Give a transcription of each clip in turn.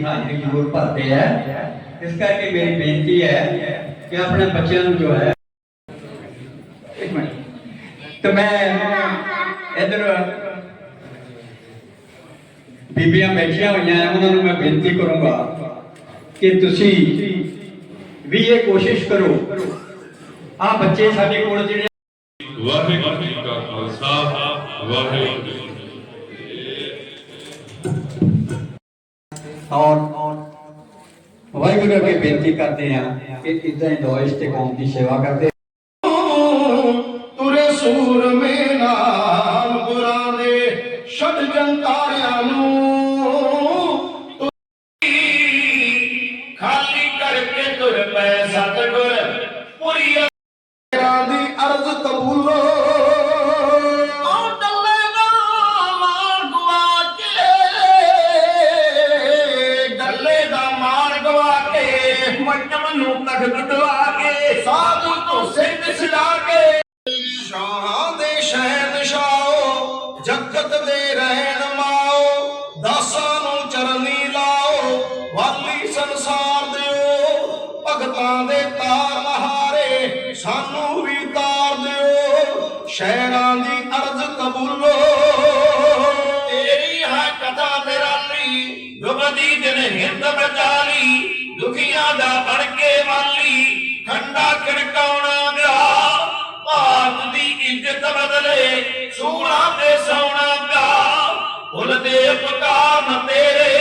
ਜ਼ਰੂਰ ਭਰਦੇ ਹੈ। ਇਸ ਕਰਕੇ ਮੇਰੀ ਬੇਨਤੀ ਹੈ ਕਿ ਆਪਣੇ ਬੱਚਿਆਂ ਨੂੰ ਜੋ ਹੈ, ਇੱਕ ਮਿੰਟ। ਤੇ ਮੈਂ ਇਧਰ ਬੀਬੀਆਂ ਬੈਠੀਆਂ ਹੋਈਆਂ ਉਹਨਾਂ ਨੂੰ ਮੈਂ ਬੇਨਤੀ ਕਰੂੰਗਾ ਕਿ ਤੁਸੀਂ ਵੀ ਇਹ ਕੋਸ਼ਿਸ਼ ਕਰੋ। ਆ ਬੱਚੇ ਸਾਡੇ ਕੋਲ ਜਿਹੜੇ ਵਾਹਿਗੁਰੂ ਜੀ ਕਾ ਖਾਲਸਾ, ਵਾਹਿਗੁਰੂ ਜੀ ਕੀ ਫਤਿਹ ਔਰ ਵਾਹਿਗੁਰੂ ਅੱਗੇ ਬੇਨਤੀ ਕਰਦੇ ਹਾਂ ਕਿ ਇਦਾਂ ਹੀ ਦੋਇਸ਼ ਤੇ ਕੌਮ ਦੀ ਸੇਵਾ ਕਰਦੇ ਨੂੰ ਤਖਤ ਕੇ, ਸਾਧੂ ਤੋਂ ਸਿੰਘ ਛਡਾ ਕੇ। ਸ਼ਾਹਾਂ ਦੇ ਸ਼ਹਿਦ ਸ਼ਾਓ ਜਗਤ ਦੇ ਰਹਿਣ ਮਾਓ। ਦਾਸਾਂ ਨੂੰ ਚਰਨੀ ਲਾਓ, ਵਾਲੀ ਸੰਸਾਰ ਦਿਓ। ਭਗਤਾਂ ਦੇ ਤਾਰ ਮਹਾਰੇ, ਸਾਨੂੰ ਵੀ ਤਾਰ ਦਿਓ। ਸ਼ਹਿਰਾਂ ਦੀ ਅਰਜ਼ ਕਬੂਲੋ। ਤੇਰੀ ਹੈ ਕਥਾ ਨਿਰਾਲੀ ਦੁਬਦੀ ਦਿਨ ਹਿੰਦ ਬਚਾਲੀ। ਦੁਖੀਆਂ ਦਾ ਬਣ ਕੇ ਵਾਲੀ, ਠੰਡਾ ਖੜਕਾਉਣਾ ਗਿਆ ਭਾਰਤ ਦੀ ਇੱਜ਼ਤ ਬਦਲੇ ਸੂਣਾ ਤੇ ਸੌਣਾ ਪਿਆ ਭੁੱਲਦੇ ਪਕਾਰ ਤੇਰੇ।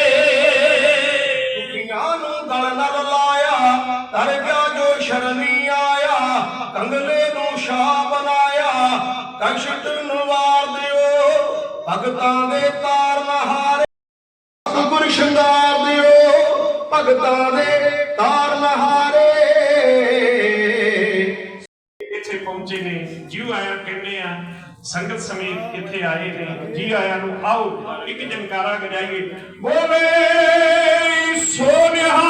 ਦੁਖੀਆਂ ਨੂੰ ਗਲ ਨਾਲ ਲਾਇਆ, ਤਰ ਗਿਆ ਜੋ ਸ਼ਰਮੀ ਆਇਆ। ਕੰਗਲੇ ਨੂੰ ਸ਼ਾਹ ਬਣਾਇਆ ਕਸ਼ਟ ਵਾਰ ਦਿਓ। ਭਗਤਾਂ ਦੇ ਤਾਰ ਨਹਾਰੇ ਗੁਰ ਸ਼ਿੰਗਾਰ ਦਿਓ। ਭਗਤਾਂ ਨੇ ਆਇਆ ਕਹਿੰਦੇ ਆ, ਸੰਗਤ ਸਮੇਤ ਇੱਥੇ ਆਏ ਨੇ, ਜੀ ਆਇਆਂ ਨੂੰ ਆਓ, ਇੱਕ ਜਨਕਾਰਾ ਗਜਾਈਏ। ਬੋਲੇ ਸੋਨਿਹਾ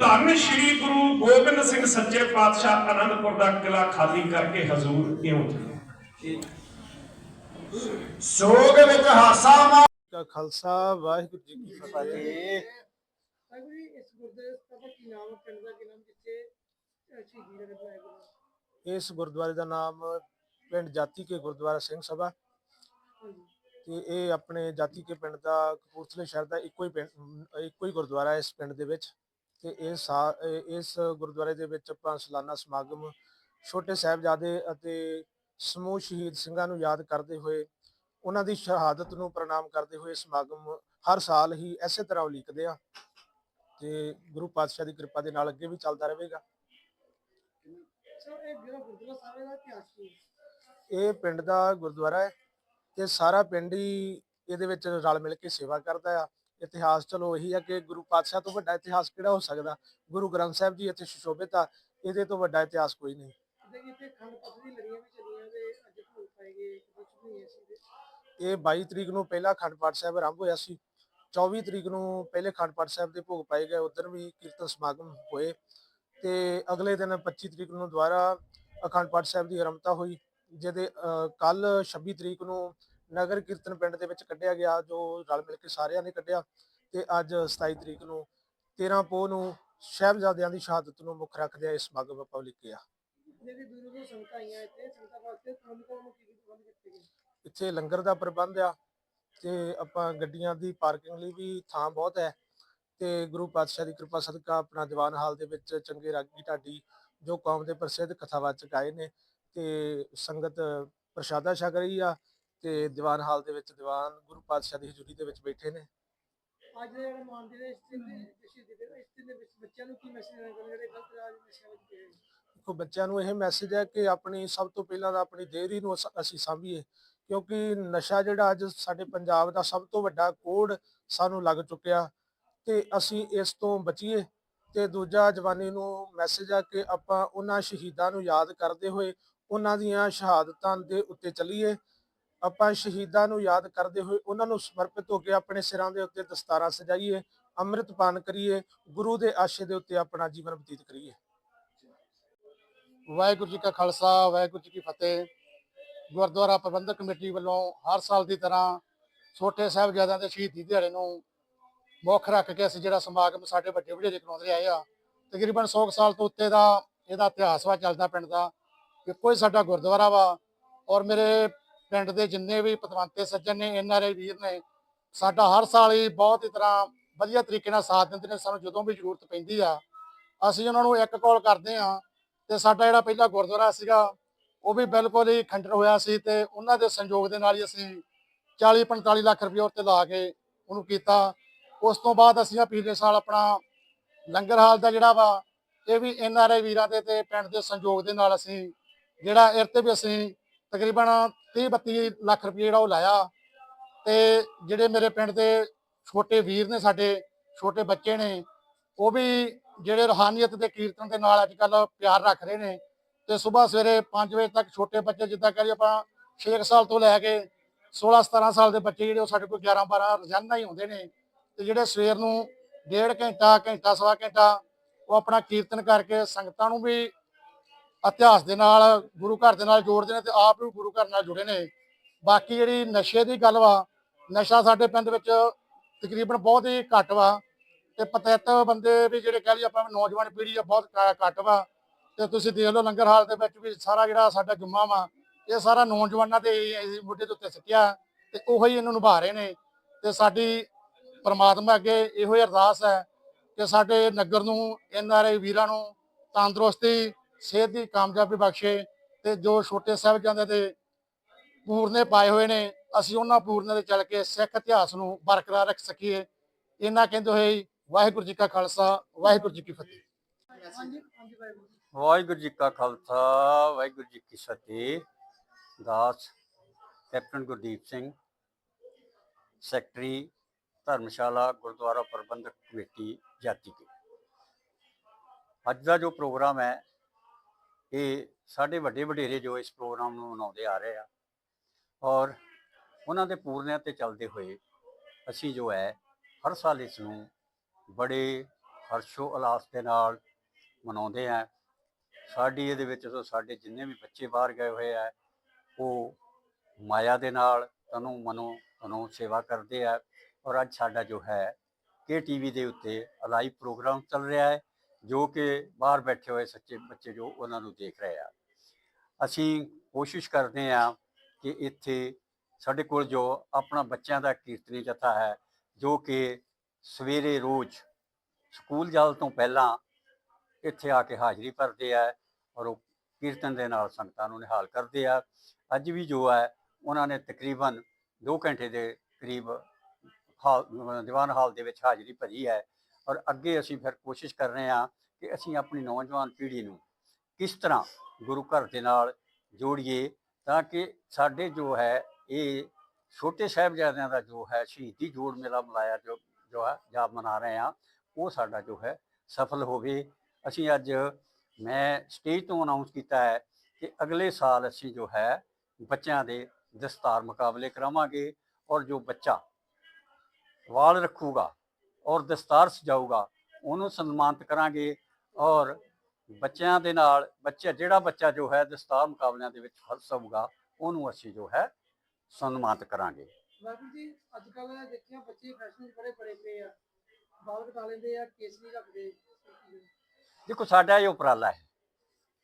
ਧੰਨ ਸ਼੍ਰੀ ਗੁਰੂ ਗੋਬਿੰਦ ਸਿੰਘ ਸੱਚੇ ਪਾਤਸ਼ਾਹ ਅਨੰਦਪੁਰ ਦਾ ਕਿਲਾ ਖਾਲੀ ਕਰਕੇ ਹਜ਼ੂਰ ਕਿਉਂ ਸੋਗ ਵਿੱਚ ਹਾਸਾ ਮਾ ਖਾਲਸਾ ਵਾਹਿਗੁਰੂ ਜੀ ਕੀ ਫਤਿਹ। ਜੀ ਇਸ ਗੁਰਦੁਆਰੇ ਦਾ ਕੀ ਨਾਮ ਹੈ ਪਿੰਡ ਦਾ ਕੀ ਨਾਮ ਜਿੱਥੇ ਅਹ ਸ਼ਹੀਦੀ ਨਗਰ ਬਣਾਇਆ ਗਿਆ ਇਸ ਗੁਰਦੁਆਰੇ ਦਾ ਨਾਮ ਪਿੰਡ ਜਾਤੀ ਕੇ ਗੁਰਦੁਆਰਾ ਸਿੰਘ ਸਭਾ। ਤੇ ਇਹ ਆਪਣੇ ਜਾਤੀ ਕੇ ਪਿੰਡ ਦਾ ਕਪੂਰਥਲੇ ਸ਼ਹਿਰ ਦਾ ਇੱਕੋ ਹੀ ਇੱਕੋ ਹੀ ਗੁਰਦੁਆਰਾ ਹੈ ਇਸ ਪਿੰਡ ਦੇ ਵਿੱਚ। ਤੇ ਇਹ ਸਾ- ਇਹ- ਇਸ ਗੁਰਦੁਆਰੇ ਦੇ ਵਿੱਚ ਆਪਾਂ ਸਾਲਾਨਾ ਸਮਾਗਮ ਛੋਟੇ ਸਾਹਿਬਜ਼ਾਦੇ ਅਤੇ ਸਮੂਹ ਸ਼ਹੀਦ ਸਿੰਘਾਂ ਨੂੰ ਯਾਦ ਕਰਦੇ ਹੋਏ ਉਹਨਾਂ ਦੀ ਸ਼ਹਾਦਤ ਨੂੰ ਪ੍ਰਣਾਮ ਕਰਦੇ ਹੋਏ ਸਮਾਗਮ ਹਰ ਸਾਲ ਹੀ ਇਸੇ ਤਰ੍ਹਾਂ ਉਲੀਕਦੇ ਆ। ਤੇ ਗੁਰੂ ਪਾਤਸ਼ਾਹ ਦੀ ਕਿਰਪਾ ਦੇ ਨਾਲ ਅੱਗੇ ਵੀ ਚੱਲਦਾ ਰਹੇਗਾ। ਇਹ ਗੁਰਦੁਆਰਾ ਪਿੰਡ ਦਾ ਗੁਰਦੁਆਰਾ ਹੈ ਤੇ ਸਾਰਾ ਪਿੰਡ ਹੀ ਇਹਦੇ ਵਿੱਚ ਰਲ ਮਿਲ ਕੇ ਸੇਵਾ ਕਰਦਾ ਆ। ਇਤਿਹਾਸ ਚਲੋ ਇਹੀ ਆ ਕਿ ਗੁਰੂ ਪਾਤਸ਼ਾਹ ਤੋਂ ਵੱਡਾ ਇਤਿਹਾਸ ਕਿਹੜਾ ਹੋ ਸਕਦਾ? ਗੁਰੂ ਗ੍ਰੰਥ ਸਾਹਿਬ ਜੀ ਇੱਥੇ ਸੁਸ਼ੋਭਿਤ ਆ, ਇਹਦੇ ਤੋਂ ਵੱਡਾ ਇਤਿਹਾਸ ਕੋਈ ਨਹੀਂ। ਜਿੱਦਾਂ ਇਹ 22 ਤਰੀਕ ਨੂੰ ਪਹਿਲਾ ਅਖੰਡ ਪਾਠ ਸਾਹਿਬ ਆਰੰਭ ਹੋਇਆ ਸੀ। 24 ਤਰੀਕ ਨੂੰ ਪਹਿਲੇ ਅਖੰਡ ਪਾਠ ਸਾਹਿਬ ਦੇ ਭੋਗ ਪਾਏ ਗਏ ਉਦੋਂ ਵੀ ਕੀਰਤਨ ਸਮਾਗਮ ਹੋਏ ਤੇ ਅਗਲੇ ਦਿਨ 25 ਤਰੀਕ ਨੂੰ ਦੁਬਾਰਾ ਅਖੰਡ ਪਾਠ ਸਾਹਿਬ ਦੀ ਆਰੰਭਤਾ ਹੋਈ ਜਿਹਦੇ ਕੱਲ 26 ਤਰੀਕ ਨੂੰ ਨਗਰ ਕੀਰਤਨ ਪਿੰਡ ਦੇ ਵਿੱਚ ਕੱਢਿਆ ਗਿਆ ਜੋ ਰਲ ਮਿਲ ਕੇ ਸਾਰਿਆਂ ਨੇ ਕੱਢਿਆ ਤੇ ਅੱਜ 27 ਤਰੀਕ ਨੂੰ 13 ਪੋਹ ਨੂੰ ਸਾਹਿਬਜ਼ਾਦਿਆਂ ਦੀ ਸ਼ਹਾਦਤ ਨੂੰ ਮੁੱਖ ਰੱਖਦਿਆਂ ਇਹ ਸਮਾਗਮ ਆਪਾਂ ਲਿਖਿਆ ਜਿਹੜੇ ਦੂਰੋਂ ਸੰਗਤਾਂ ਆਈਆਂ ਇੱਥੇ? ਸੰਗਤਾਂ ਵਾਸਤੇ ਕਰਨ ਨੂੰ ਕੀ ਕੀ ਪ੍ਰਬੰਧ ਕੀਤੇ ਗਏ? ਇੱਥੇ ਲੰਗਰ ਦਾ ਪ੍ਰਬੰਧ ਆ ਤੇ ਆਪਾਂ ਗੱਡੀਆਂ ਦੀ ਪਾਰਕਿੰਗ ਲਈ ਵੀ ਥਾਂ ਬਹੁਤ ਹੈ ਤੇ ਗੁਰੂ ਪਾਤਸ਼ਾਹ ਦੀ ਕਿਰਪਾ ਸਦਕਾ ਆਪਣਾ ਦੀਵਾਨ ਹਾਲ ਦੇ ਵਿੱਚ ਚੰਗੇ ਰਾਗੀ ਢਾਡੀ ਜੋ ਕੌਮ ਦੇ ਪ੍ਰਸਿੱਧ ਕਥਾਵਾਚਕ ਆਏ ਨੇ ਤੇ ਸੰਗਤ ਪ੍ਰਸ਼ਾਦਾ ਛਕ ਰਹੀ ਆ ਤੇ ਦੀਵਾਨ ਹਾਲ ਦੇ ਵਿੱਚ ਦੀਵਾਨ ਗੁਰੂ ਪਾਤਸ਼ਾਹ ਦੀ ਹਜ਼ੂਰੀ ਦੇ ਵਿੱਚ ਬੈਠੇ ਨੇ। ਅੱਜ ਦੇ ਜਿਹੜੇ ਮਾਨ ਦੇ ਇਸ ਦਿਨ ਦੇ ਸ਼ਹੀਦੀ ਦੇ ਇਸ ਦਿਨ ਦੇ ਵਿੱਚ ਬੱਚਿਆਂ ਨੂੰ ਕੀ ਮੈਸੇਜ ਦੇਣਾ ਚਾਹੁੰਦੇ ਜਿਹੜੇ ਗਲਤ ਰਾਜ ਨਸ਼ਿਆਂ ਵਿੱਚ ਪਏ ਹੋਏ ਨੇ? ਦੇਖੋ ਬੱਚਿਆਂ ਨੂੰ ਇਹ ਮੈਸੇਜ ਹੈ ਕਿ ਆਪਣੀ ਸਭ ਤੋਂ ਪਹਿਲਾਂ ਤਾਂ ਆਪਣੀ ਦੇਰੀ ਨੂੰ ਅਸੀਂ ਸਾਂਭੀਏ। ਕਿਉਂਕਿ ਨਸ਼ਾ ਜਿਹੜਾ ਅੱਜ ਸਾਡੇ ਪੰਜਾਬ ਦਾ ਸਭ ਤੋਂ ਵੱਡਾ ਕੋੜ ਸਾਨੂੰ ਲੱਗ ਚੁੱਕਿਆ ਤੇ ਅਸੀਂ ਇਸ ਤੋਂ ਬਚੀਏ ਤੇ ਦੂਜਾ ਜਵਾਨੀ ਨੂੰ ਮੈਸੇਜ ਆ ਕਿ ਆਪਾਂ ਉਹਨਾਂ ਸ਼ਹੀਦਾਂ ਨੂੰ ਯਾਦ ਕਰਦੇ ਹੋਏ ਉਹਨਾਂ ਦੀਆਂ ਸ਼ਹਾਦਤਾਂ ਦੇ ਉੱਤੇ ਚੱਲੀਏ। ਆਪਾਂ ਸ਼ਹੀਦਾਂ ਨੂੰ ਯਾਦ ਕਰਦੇ ਹੋਏ ਉਹਨਾਂ ਨੂੰ ਸਮਰਪਿਤ ਹੋ ਕੇ ਆਪਣੇ ਸਿਰਾਂ ਦੇ ਉੱਤੇ ਦਸਤਾਰਾਂ ਸਜਾਈਏ, ਅੰਮ੍ਰਿਤ ਪਾਨ ਕਰੀਏ, ਗੁਰੂ ਦੇ ਆਸ਼ੇ ਦੇ ਉੱਤੇ ਆਪਣਾ ਜੀਵਨ ਬਤੀਤ ਕਰੀਏ। ਵਾਹਿਗੁਰੂ ਜੀ ਕਾ ਖਾਲਸਾ, ਵਾਹਿਗੁਰੂ ਜੀ ਕੀ ਫਤਿਹ। ਗੁਰਦੁਆਰਾ ਪ੍ਰਬੰਧਕ ਕਮੇਟੀ ਵੱਲੋਂ ਹਰ ਸਾਲ ਦੀ ਤਰ੍ਹਾਂ ਛੋਟੇ ਸਾਹਿਬਜ਼ਾਦਿਆਂ ਦੇ ਸ਼ਹੀਦੀ ਦਿਹਾੜੇ ਨੂੰ ਮੁੱਖ ਰੱਖ ਕੇ ਅਸੀਂ ਜਿਹੜਾ ਸਮਾਗਮ ਸਾਡੇ ਵੱਡੇ ਵਡੇਰੇ ਕਰਾਉਂਦੇ ਆਏ ਆ। ਤਕਰੀਬਨ 100 ਕੁ ਸਾਲ ਤੋਂ ਉੱਤੇ ਦਾ ਇਹਦਾ ਇਤਿਹਾਸ ਵਾ, ਚੱਲਦਾ ਪਿੰਡ ਦਾ। ਇੱਕੋ ਹੀ ਸਾਡਾ ਗੁਰਦੁਆਰਾ ਵਾ ਔਰ ਮੇਰੇ ਪਿੰਡ ਦੇ ਜਿੰਨੇ ਵੀ ਪਤਵੰਤੇ ਸੱਜਣ ਨੇ ਐਨਆਰਆਈ ਵੀਰ ਨੇ, ਸਾਡਾ ਹਰ ਸਾਲ ਹੀ ਬਹੁਤ ਹੀ ਤਰ੍ਹਾਂ ਵਧੀਆ ਤਰੀਕੇ ਨਾਲ ਸਾਥ ਦਿੰਦੇ ਨੇ। ਸਾਨੂੰ ਜਦੋਂ ਵੀ ਜ਼ਰੂਰਤ ਪੈਂਦੀ ਆ, ਅਸੀਂ ਉਹਨਾਂ ਨੂੰ ਇੱਕ ਕਾਲ ਕਰਦੇ ਆ ਤੇ ਸਾਡਾ ਜਿਹੜਾ ਪਹਿਲਾ ਗੁਰਦੁਆਰਾ ਸੀਗਾ ਉਹ ਵੀ ਬਿਲਕੁਲ ਹੀ ਖੰਡਰ ਹੋਇਆ ਸੀ ਤੇ ਉਹਨਾਂ ਦੇ ਸੰਯੋਗ ਦੇ ਨਾਲ ਹੀ ਅਸੀਂ 40 45 ਲੱਖ ਰੁਪਏ ਉੱਤੇ ਲਾ ਕੇ ਉਹਨੂੰ ਕੀਤਾ। ਉਸ ਤੋਂ ਬਾਅਦ ਅਸੀਂ ਆ ਪਿਛਲੇ ਸਾਲ ਆਪਣਾ ਲੰਗਰ ਹਾਲ ਦਾ ਜਿਹੜਾ ਵਾ, ਇਹ ਵੀ ਐਨ ਆਰ ਆਈ ਵੀਰਾਂ ਦੇ ਤੇ ਪਿੰਡ ਦੇ ਸੰਯੋਗ ਦੇ ਨਾਲ ਅਸੀਂ ਜਿਹੜਾ ਇਹ ਤੇ ਵੀ ਅਸੀਂ ਤਕਰੀਬਨ 30 32 ਲੱਖ ਰੁਪਏ ਜਿਹੜਾ ਉਹ ਲਾਇਆ। ਤੇ ਜਿਹੜੇ ਮੇਰੇ ਪਿੰਡ ਦੇ ਛੋਟੇ ਵੀਰ ਨੇ ਸਾਡੇ, ਛੋਟੇ ਬੱਚੇ ਨੇ, ਉਹ ਵੀ ਜਿਹੜੇ ਰੂਹਾਨੀਅਤ ਦੇ ਕੀਰਤਨ ਦੇ ਨਾਲ ਅੱਜ ਕੱਲ ਪਿਆਰ ਰੱਖ ਰਹੇ ਨੇ। ਤੇ ਸਵੇਰ ਸਵੇਰੇ 5 ਵਜੇ ਤੱਕ ਛੋਟੇ ਬੱਚੇ ਜਿੱਦਾਂ ਕਹ ਆਪਾਂ 6 ਸਾਲ ਤੋਂ ਲੈ ਕੇ 16 17 ਸਾਲ ਦੇ ਬੱਚੇ ਜਿਹੜੇ ਉਹ ਸਾਡੇ ਕੋਲ 11 12 ਰੋਜ਼ਾਨਾ ਹੀ ਹੁੰਦੇ ਨੇ। ਤੇ ਜਿਹੜੇ ਸਵੇਰ ਨੂੰ ਡੇਢ ਘੰਟਾ ਘੰਟਾ, ਸਵਾ ਘੰਟਾ ਉਹ ਆਪਣਾ ਕੀਰਤਨ ਕਰਕੇ ਸੰਗਤਾਂ ਨੂੰ ਵੀ ਇਤਿਹਾਸ ਦੇ ਨਾਲ, ਗੁਰੂ ਘਰ ਦੇ ਨਾਲ ਜੋੜਦੇ ਨੇ ਤੇ ਆਪ ਵੀ ਗੁਰੂ ਘਰ ਨਾਲ ਜੁੜੇ ਨੇ। ਬਾਕੀ ਜਿਹੜੀ ਨਸ਼ੇ ਦੀ ਗੱਲ ਵਾ, ਨਸ਼ਾ ਸਾਡੇ ਪਿੰਡ ਵਿੱਚ ਤਕਰੀਬਨ ਬਹੁਤ ਹੀ ਘੱਟ ਵਾ। ਤੇ ਪਤੈਤ ਬੰਦੇ ਵੀ ਜਿਹੜੇ ਕਹਿ ਲਈ ਆਪਾਂ ਨੌਜਵਾਨ ਪੀੜ੍ਹੀ ਆ, ਬਹੁਤ ਘੱਟ ਵਾ। ਤੇ ਤੁਸੀਂ ਦੇਖ ਲਓ ਲੰਗਰ ਹਾਲ ਦੇ ਵਿੱਚ ਵੀ ਸਾਰਾ ਜਿਹੜਾ ਸਾਡਾ ਜੁੰਮਾ ਵਾ, ਇਹ ਸਾਰਾ ਨੌਜਵਾਨਾਂ ਦੇ ਅਸੀਂ ਮੁੱਢੇ ਦੇ ਉੱਤੇ ਸਿੱਟਿਆ ਤੇ ਉਹੀ ਇਹਨੂੰ ਨਿਭਾ ਰਹੇ ਨੇ ਤੇ ਸਾਡੀ ਪਰਮਾਤਮਾ ਅੱਗੇ ਇਹੋ ਹੀ ਅਰਦਾਸ ਹੈ ਕਿ ਸਾਡੇ ਨਗਰ ਨੂੰ, ਐਨ ਆਰ ਆਈ ਵੀਰਾਂ ਨੂੰ ਤੰਦਰੁਸਤੀ, ਸਿਹਤ ਦੀ ਕਾਮਯਾਬੀ ਬਖਸ਼ੇ ਤੇ ਜੋ ਛੋਟੇ ਸਾਹਿਬਜ਼ਾਦੇ ਦੇ ਪੂਰਨੇ ਪਾਏ ਹੋਏ ਨੇ, ਅਸੀਂ ਉਹਨਾਂ ਪੂਰਨੇ ਦੇ ਚੱਲ ਕੇ ਸਿੱਖ ਇਤਿਹਾਸ ਨੂੰ ਬਰਕਰਾਰ ਰੱਖ ਸਕੀਏ। ਇਹਨਾਂ ਕਹਿੰਦੇ ਹੋਏ ਵਾਹਿਗੁਰੂ ਜੀ ਕਾ ਖਾਲਸਾ, ਵਾਹਿਗੁਰੂ ਜੀ ਕੀ ਫਤਿਹ। ਹਾਂਜੀ ਹਾਂਜੀ ਵਾਹਿਗੁਰੂ ਵਾਹਿਗੁਰੂ ਜੀ ਕਾ ਖਾਲਸਾ, ਵਾਹਿਗੁਰੂ ਜੀ ਕੀ ਫਤਿਹ। ਦਾਸ captain Gurdeep Singh, secretary, Dharamshala, Gurdwara Prabandhak committee, ਜਾਤੀ ਕੇ ਅੱਜ ਦਾ ਜੋ ਪ੍ਰੋਗਰਾਮ ਹੈ, ਇਹ ਸਾਡੇ ਵੱਡੇ ਵਡੇਰੇ ਜੋ ਇਸ ਪ੍ਰੋਗਰਾਮ ਨੂੰ ਮਨਾਉਂਦੇ ਆ ਰਹੇ ਆ, ਔਰ ਉਹਨਾਂ ਦੇ ਪੂਰਨਿਆਂ ਤੇ ਚੱਲਦੇ ਹੋਏ ਅਸੀਂ ਜੋ ਹੈ, ਹਰ ਸਾਲ ਇਸ ਨੂੰ ਬੜੇ ਹਰਸ਼ੋ ਉਲਾਸ ਦੇ ਨਾਲ ਮਨਾਉਂਦੇ ਆ। ਸਾਡੀ ਇਹਦੇ ਵਿੱਚ ਜੋ ਸਾਡੇ ਜਿੰਨੇ ਵੀ ਬੱਚੇ ਬਾਹਰ ਗਏ ਹੋਏ ਆ, ਉਹ ਮਾਇਆ ਦੇ ਨਾਲ ਤਨੂੰ ਮਨੋ ਤਨੂੰ ਸੇਵਾ ਕਰਦੇ ਆ। ਔਰ ਅੱਜ ਸਾਡਾ ਜੋ ਹੈ, ਕੇ ਟੀਵੀ ਦੇ ਉੱਤੇ ਲਾਈਵ ਪ੍ਰੋਗਰਾਮ ਚੱਲ ਰਿਹਾ ਹੈ, ਜੋ ਕਿ ਬਾਹਰ ਬੈਠੇ ਹੋਏ ਸੱਚੇ ਬੱਚੇ ਜੋ ਉਹਨਾਂ ਨੂੰ ਦੇਖ ਰਹੇ ਆ। ਅਸੀਂ ਕੋਸ਼ਿਸ਼ ਕਰਦੇ ਆ ਕਿ ਇੱਥੇ ਸਾਡੇ ਕੋਲ ਜੋ ਆਪਣਾ ਬੱਚਿਆਂ ਦਾ ਕੀਰਤਨੀ ਜਥਾ ਹੈ, ਜੋ ਕਿ ਸਵੇਰੇ ਰੋਜ਼ ਸਕੂਲ ਜਾਣ ਤੋਂ ਪਹਿਲਾਂ ਇੱਥੇ ਆ ਕੇ ਹਾਜ਼ਰੀ ਭਰਦੇ ਆ। ਔਰ ਉਹ ਕੀਰਤਨ ਦੇ ਨਾਲ ਸੰਗਤਾਂ ਨੂੰ ਨਿਹਾਲ ਕਰਦੇ ਆ। ਅੱਜ ਵੀ ਜੋ ਹੈ, ਉਹਨਾਂ ਨੇ ਤਕਰੀਬਨ 2 ਘੰਟੇ ਦੇ ਕਰੀਬ ਹਾਲ ਦੀਵਾਨ ਹਾਲ ਦੇ ਵਿੱਚ ਹਾਜ਼ਰੀ ਭਰੀ ਹੈ। ਔਰ ਅੱਗੇ ਅਸੀਂ ਫਿਰ ਕੋਸ਼ਿਸ਼ ਕਰ ਰਹੇ ਹਾਂ ਕਿ ਅਸੀਂ ਆਪਣੀ ਨੌਜਵਾਨ ਪੀੜ੍ਹੀ ਨੂੰ ਕਿਸ ਤਰ੍ਹਾਂ ਗੁਰੂ ਘਰ ਦੇ ਨਾਲ ਜੋੜੀਏ ਤਾਂ ਕਿ ਸਾਡੇ ਜੋ ਹੈ, ਇਹ ਛੋਟੇ ਸਾਹਿਬਜ਼ਾਦਿਆਂ ਦਾ ਜੋ ਹੈ, ਸ਼ਹੀਦੀ ਜੋੜ ਮੇਲਾ ਮਨਾਇਆ ਜੋ ਜੋ ਹੈ ਜਾਂ ਮਨਾ ਰਹੇ ਹਾਂ, ਉਹ ਸਾਡਾ ਜੋ ਹੈ, ਸਫਲ ਹੋਵੇ। ਅਸੀਂ ਅੱਜ ਮੈਂ ਸਟੇਜ ਤੋਂ ਅਨਾਉਂਸ ਕੀਤਾ ਹੈ ਕਿ ਅਗਲੇ ਸਾਲ ਅਸੀਂ ਜੋ ਹੈ ਬੱਚਿਆਂ ਦੇ ਦਸਤਾਰ ਮੁਕਾਬਲੇ ਕਰਾਵਾਂਗੇ ਔਰ ਜੋ ਬੱਚਾ ਵਾਲ ਰੱਖੂਗਾ ਔਰ ਦਸਤਾਰ ਸਜਾਊਗਾ, ਉਹਨੂੰ ਸਨਮਾਨਿਤ ਕਰਾਂਗੇ ਔਰ ਬੱਚਿਆਂ ਦੇ ਨਾਲ ਬੱਚਾ, ਜਿਹੜਾ ਬੱਚਾ ਜੋ ਹੈ ਦਸਤਾਰ ਮੁਕਾਬਲਿਆਂ ਦੇ ਵਿੱਚ ਫਸਟ ਹੋਊਗਾ ਉਹਨੂੰ ਅਸੀਂ ਜੋ ਹੈ ਸਨਮਾਨਿਤ ਕਰਾਂਗੇ। ਵਾਹਿਗੁਰੂ ਜੀ ਅੱਜ ਕੱਲ ਦੇਖਿਆ ਬੱਚੇ ਫੈਸ਼ਨ ਬੜੇ ਬੜੇ ਪਏ ਆ। ਬਾਲ ਕਟਾ ਲੈਂਦੇ ਆ, ਕੇਸਰੀ ਰੱਖਦੇ। ਦੇਖੋ ਸਾਡਾ ਇਹ ਉਪਰਾਲਾ ਹੈ,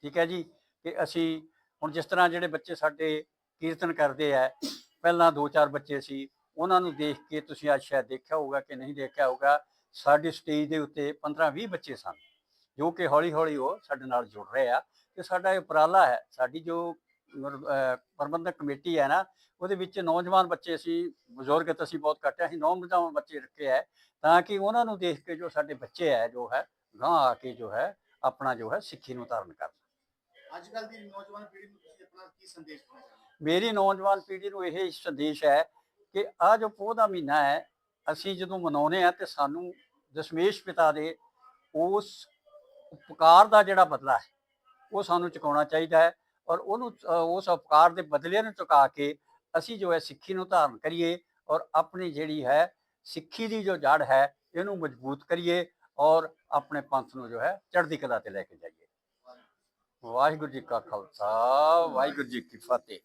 ਠੀਕ ਹੈ ਜੀ, ਕਿ ਅਸੀਂ ਹੁਣ ਜਿਸ ਤਰ੍ਹਾਂ ਜਿਹੜੇ ਬੱਚੇ ਸਾਡੇ ਕੀਰਤਨ ਕਰਦੇ ਆ, ਪਹਿਲਾਂ ਦੋ ਚਾਰ ਬੱਚੇ ਸੀ, ਉਹਨਾਂ ਨੂੰ ਦੇਖ ਕੇ ਤੁਸੀਂ ਅੱਜ ਸ਼ਾਇਦ ਦੇਖਿਆ ਹੋਊਗਾ ਕਿ ਨਹੀਂ ਦੇਖਿਆ ਹੋਊਗਾ, ਸਾਡੀ ਸਟੇਜ ਦੇ ਉੱਤੇ 15-20 ਬੱਚੇ ਸਨ, ਜੋ ਕਿ ਹੌਲੀ-ਹੌਲੀ ਉਹ ਸਾਡੇ ਨਾਲ ਜੁੜ ਰਹੇ ਆ, ਤੇ ਸਾਡਾ ਇਹ ਉਪਰਾਲਾ ਹੈ, ਸਾਡੀ ਜੋ ਪ੍ਰਬੰਧਕ ਕਮੇਟੀ ਹੈ ਨਾ ਉਹਦੇ ਵਿੱਚ ਨੌਜਵਾਨ ਬੱਚੇ ਅਸੀਂ ਬਜ਼ੁਰਗ ਤਾਂ ਅਸੀਂ ਬਹੁਤ ਘੱਟ ਹੈ ਅਸੀਂ ਨੌਜਵਾਨ ਬੱਚੇ ਰੱਖੇ ਹੈ ਤਾਂ ਕਿ ਉਹਨਾਂ ਨੂੰ ਦੇਖ ਕੇ ਜੋ ਸਾਡੇ ਬੱਚੇ ਹੈ ਜੋ ਹੈ ਗਾਂ ਆ ਕੇ ਜੋ ਹੈ ਆਪਣਾ ਜੋ ਹੈ ਸਿੱਖੀ ਨੂੰ ਧਾਰਨ ਕਰਨ। ਅੱਜ ਕੱਲ ਦੀ ਨੌਜਵਾਨ ਪੀੜ੍ਹੀ ਨੂੰ ਤੁਸੀਂ ਆਪਣਾ ਕੀ ਸੰਦੇਸ਼ ਦੇਣਾ ਚਾਹੁੰਦੇ ਮੇਰੀ ਨੌਜਵਾਨ ਪੀੜ੍ਹੀ ਨੂੰ ਇਹ ਸੰਦੇਸ਼ ਹੈ ਕਿ ਆ ਜੋ ਪੋਹ ਦਾ ਮਹੀਨਾ ਹੈ ਅਸੀਂ ਜਦੋਂ ਮਨਾਉਨੇ ਆ ਤੇ ਸਾਨੂੰ ਦਸ਼ਮੇਸ਼ ਪਿਤਾ ਦੇ ਉਸ ਉਪਕਾਰ ਦਾ ਜਿਹੜਾ ਬਦਲਾ ਹੈ ਉਹ ਸਾਨੂੰ ਚੁਕਾਉਣਾ ਚਾਹੀਦਾ ਹੈ। ਔਰ ਉਹਨੂੰ ਉਸ ਉਪਕਾਰ ਦੇ ਬਦਲੇ ਨੂੰ ਚੁਕਾ ਕੇ ਅਸੀਂ ਜੋ ਹੈ ਸਿੱਖੀ ਨੂੰ ਧਾਰਨ ਕਰੀਏ ਔਰ ਆਪਣੀ ਜਿਹੜੀ ਹੈ ਸਿੱਖੀ ਦੀ ਜੋ ਜੜ ਹੈ ਇਹਨੂੰ ਮਜ਼ਬੂਤ ਕਰੀਏ ਔਰ ਆਪਣੇ ਪੰਥ ਨੂੰ ਜੋ ਹੈ ਚੜ੍ਹਦੀ ਕਲਾ ਤੇ ਲੈ ਕੇ ਜਾਈਏ। ਵਾਹਿਗੁਰੂ ਜੀ ਕਾ ਖਾਲਸਾ, ਵਾਹਿਗੁਰੂ ਜੀ ਕੀ ਫਤਿਹ।